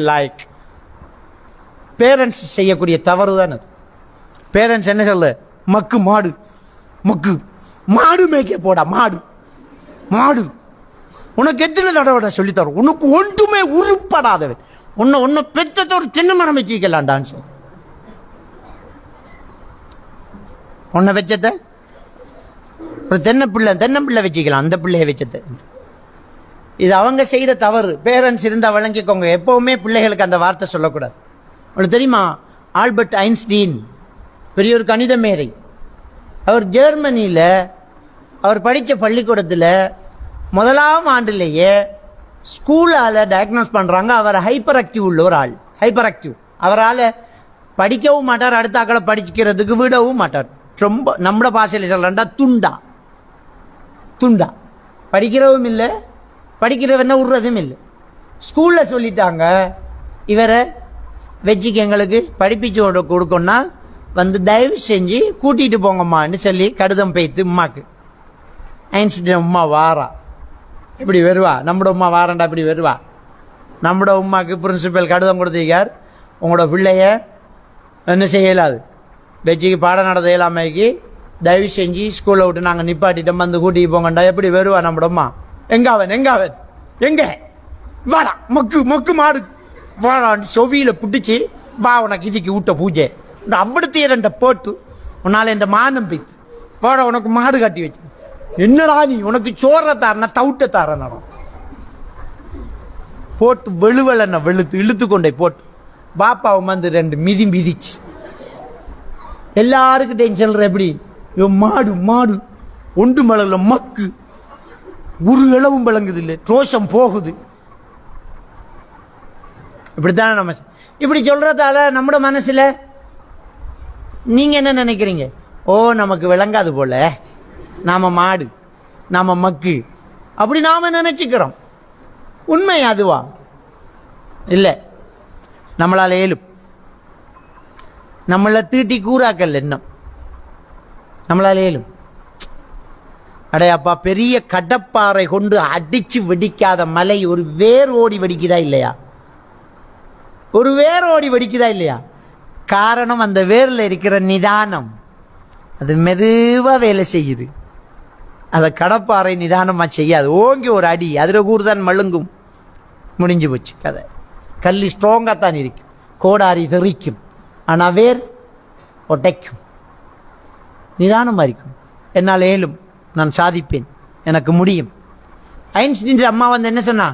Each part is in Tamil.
லைக் பேரண்ட்ஸ் செய்யக்கூடிய தவறு தான் அது. பேரண்ட்ஸ் என்ன சொல்ல? மக்கு மாடு. மக்கு. மாடு மேய்க்க போடா மாடு. மாடு. உனக்கு எத்தனை தடவை சொல்லித் தரும் உனக்கு ஒன்றுமே உருப்படாதவன். உன்னை உன்னை பெற்றத ஒரு சின்ன மரம் வச்சுக்கலாம் டான்ஸ் உன்னை வச்சத? ஒரு தென்னை பிள்ளை தென்னை பிள்ளை வச்சுக்கலாம். அந்த பிள்ளைய வச்சத. இது அவங்க செய்த தவறு. பேரண்ட்ஸ் இருந்தால் வழங்கிக்கோங்க. எப்போவுமே பிள்ளைகளுக்கு அந்த வார்த்தை சொல்லக்கூடாது. உங்களுக்கு தெரியுமா? ஆல்பர்ட் ஐன்ஸ்டீன் பெரிய ஒரு கணித மேதை. அவர் ஜெர்மனியில் அவர் படித்த பள்ளிக்கூடத்தில் முதலாம் ஆண்டுலேயே ஸ்கூலால் டயக்னோஸ் பண்ணுறாங்க அவர் ஹைப்பர் ஆக்டிவ் உள்ள ஒரு ஆள். ஹைப்பர் ஆக்டிவ் அவரால் படிக்கவும் மாட்டார் அடுத்த ஆக்களை படிக்கிறதுக்கு விடவும் மாட்டார். ரொம்ப நம்மளை பாஷையில் சொல்கிறேன்டா துண்டா. துண்டா. படிக்கிறவும் இல்லை படிக்கிறவன விடுறதும் இல்லை. ஸ்கூலில் சொல்லிட்டாங்க இவரை வச்சுக்கு எங்களுக்கு படிப்பிச்சு கொடுக்கணும்னா வந்து தயவு செஞ்சு கூட்டிகிட்டு போங்கம்மான்னு சொல்லி கடிதம் பெய்த்து உமாக்கு ஐன்ஸ்டீன் உமா வாரா. இப்படி வருவா. நம்மட உமா வாரண்டா இப்படி வருவா. நம்மட உமாக்கு பிரின்சிபல் கடிதம் கொடுத்திருக்கார். உங்களோட பிள்ளைய என்ன செய்யலாது? வச்சுக்கு பாடம் நடத்த இயலாமைக்கு தயவு செஞ்சு ஸ்கூலை விட்டு நாங்கள் நிப்பாட்டிட்டோம். வந்து கூட்டிகிட்டு போங்கண்டா. எப்படி வருவா நம்மட உமா எங்க அவன்? எங்க அவன்? எங்க? வாடா மக்கு மக்கு மாடு. வாடான்னு சொவியில பிடிச்சி வா உனக்கு இதுக்கு ஊட்ட பூஜை. இந்த அவ்வளத்து இரண்ட போட்டு உன்னால் இந்த மானம் பித்து வாடா உனக்கு மாடு காட்டி வச்சு. என்னடா நீ? உனக்கு சோற தாரனா தவிட்ட தாரனா போட்டு வெளுவலன வெளுத்து இழுத்து கொண்டே போட்டு. பாப்பாவை வந்து ரெண்டு மிதி மிதிச்சு. எல்லாருக்கிட்டையும் சொல்ற எப்படி? மாடு மாடு. ஒன்று மலர்ல மக்கு. ஒரு இளவும் விளங்குது இல்லை ரோஷம் போகுது. இப்படித்தானே நம்ம இப்படி சொல்றதால நம்மட மனசுல நீங்க என்ன நினைக்கிறீங்க? ஓ நமக்கு விளங்காது போல. நாம மாடு நாம மக்கு. அப்படி நாம நினைச்சுக்கிறோம். உண்மை அதுவா? இல்லை. நம்மளால் ஏலும். நம்மளை தீட்டி கூறாக்கல் இன்னும். நம்மளால் ஏழும் அடையாப்பா பெரிய கடப்பாறை கொண்டு அடிச்சு வெடிக்காத மலை ஒரு வேர் ஓடி வெடிக்குதா இல்லையா? ஒரு வேர் ஓடி வெடிக்குதா இல்லையா? காரணம் அந்த வேரில் இருக்கிற நிதானம். அது மெதுவாக வேலை செய்யுது. அதை கடப்பாறை நிதானமாக செய்யாது. ஓங்கி ஒரு அடி அதில் கூறுதான் மழுங்கும். முடிஞ்சு போச்சு கதை. கல் ஸ்ட்ராங்காக தான் இருக்கும் கோடாரி தெறிக்கும் ஆனால் வேர் ஒட்டைக்கும். நிதானமாக இருக்கும். என்னால் ஏலும். நான் சாதிப்பேன். எனக்கு முடியும். ஐன்ஸ்டீன் அம்மா வந்து என்ன சொன்னா?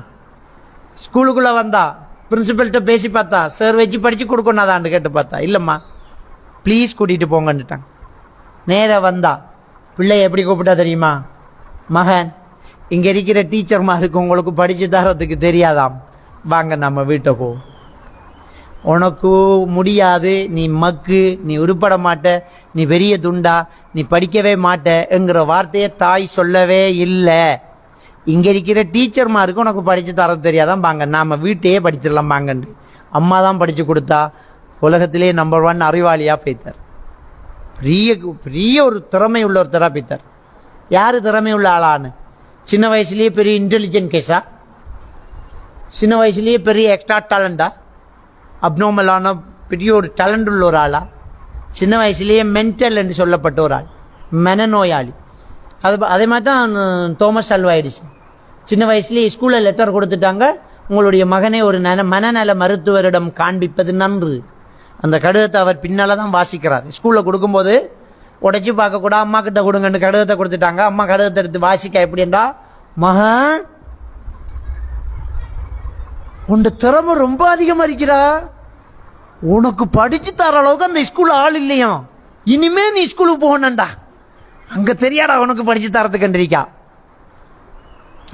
ஸ்கூலுக்குள்ளே வந்தா பிரின்சிபல்கிட்ட பேசி பார்த்தா சார் வச்சு படித்து கொடுக்கணாதான்னு கேட்டு பார்த்தா இல்லைம்மா ப்ளீஸ் கூட்டிகிட்டு போங்கன்னுட்டாங்க. நேராக வந்தா பிள்ளைய எப்படி கூப்பிட்டா தெரியுமா? மகன் இங்கே இருக்கிற டீச்சர்மாருக்கு உங்களுக்கு படித்து தரத்துக்கு தெரியாதாம். வாங்க நம்ம வீட்டை போ. உனக்கு முடியாது நீ மக்கு நீ உருப்பட மாட்ட நீ பெரிய துண்டா நீ படிக்கவே மாட்டேங்கிற வார்த்தையை தாய் சொல்லவே இல்லை. இங்கே இருக்கிற டீச்சர்மாருக்கு உனக்கு படித்து தர தெரியாதான் பாங்க. நாம் வீட்டையே படிச்சிடலாம் பாங்கன்னு அம்மா தான் படித்து கொடுத்தா உலகத்திலே நம்பர் ஒன் அறிவாளியாக போய்த்தார். பெரிய பெரிய ஒரு திறமை உள்ள ஒருத்தராக போய்த்தார். யார் திறமை உள்ள ஆளான்னு? சின்ன வயசுலேயே பெரிய இன்டெலிஜென்ட் கேஸா சின்ன வயசுலேயே பெரிய எக்ஸ்ட்ரா டேலண்டா அப்னோமலான பெரிய ஒரு டேலண்ட் உள்ள ஒரு ஆளாக சின்ன வயசுலேயே மென்டல் என்று சொல்லப்பட்ட ஒரு ஆள். மனநோயாளி. அது அதே மாதிரி தான் தோமஸ் அல்வா எடிசன் சின்ன வயசுலேயே ஸ்கூலில் லெட்டர் கொடுத்துட்டாங்க. உங்களுடைய மகனை ஒரு நல மனநல மருத்துவரிடம் காண்பிப்பது நன்று. அந்த கடிதத்தை அவர் பின்னால் தான் வாசிக்கிறார். ஸ்கூலில் கொடுக்கும்போது உடச்சி பார்க்கக்கூடாது அம்மா கிட்ட கொடுங்கன்னு கடிதத்தை கொடுத்துட்டாங்க. அம்மா கடிதத்தை எடுத்து வாசிக்க எப்படின்றா மகன் உன் திறமை ரொம்ப அதிகமாக இருக்கிறா? உனக்கு படித்து தர அளவுக்கு அந்த ஸ்கூல் ஆள் இல்லையா? இனிமே நீ ஸ்கூலுக்கு போகணும்டா. அங்கே தெரியாடா உனக்கு படித்து தரத்துக்கு கண்டிருக்கா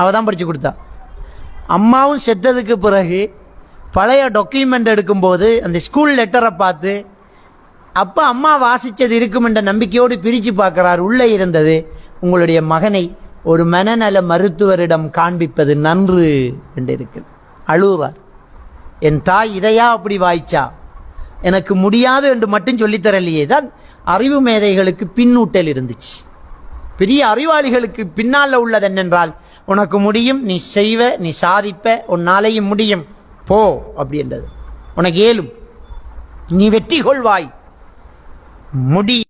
அவள் தான் படித்து கொடுத்தா. அம்மாவும் செத்ததுக்கு பிறகு பழைய டாக்குமெண்ட் எடுக்கும்போது அந்த ஸ்கூல் லெட்டரை பார்த்து அப்பா அம்மா வாசித்தது இருக்கும் என்ற நம்பிக்கையோடு பிரித்து பார்க்கிறார். உள்ளே இருந்தது உங்களுடைய மகனை ஒரு மனநல மருத்துவரிடம் காண்பிப்பது நன்று என்று இருக்குது அழுவார். என் தாய் இதையா அப்படி வாய்ச்சா? எனக்கு முடியாது என்று மட்டும் சொல்லித் தரலையே தான் அறிவு மேதைகளுக்கு பின்னூட்டல் இருந்துச்சு. பெரிய அறிவாளிகளுக்கு பின்னால் உள்ளது என்னென்றால் உனக்கு முடியும் நீ செய்வ நீ சாதிப்ப உன்னாலையும் முடியும். போ அப்படின்றது உனக்கு ஏலும் நீ வெற்றி கொள்வாய். முடி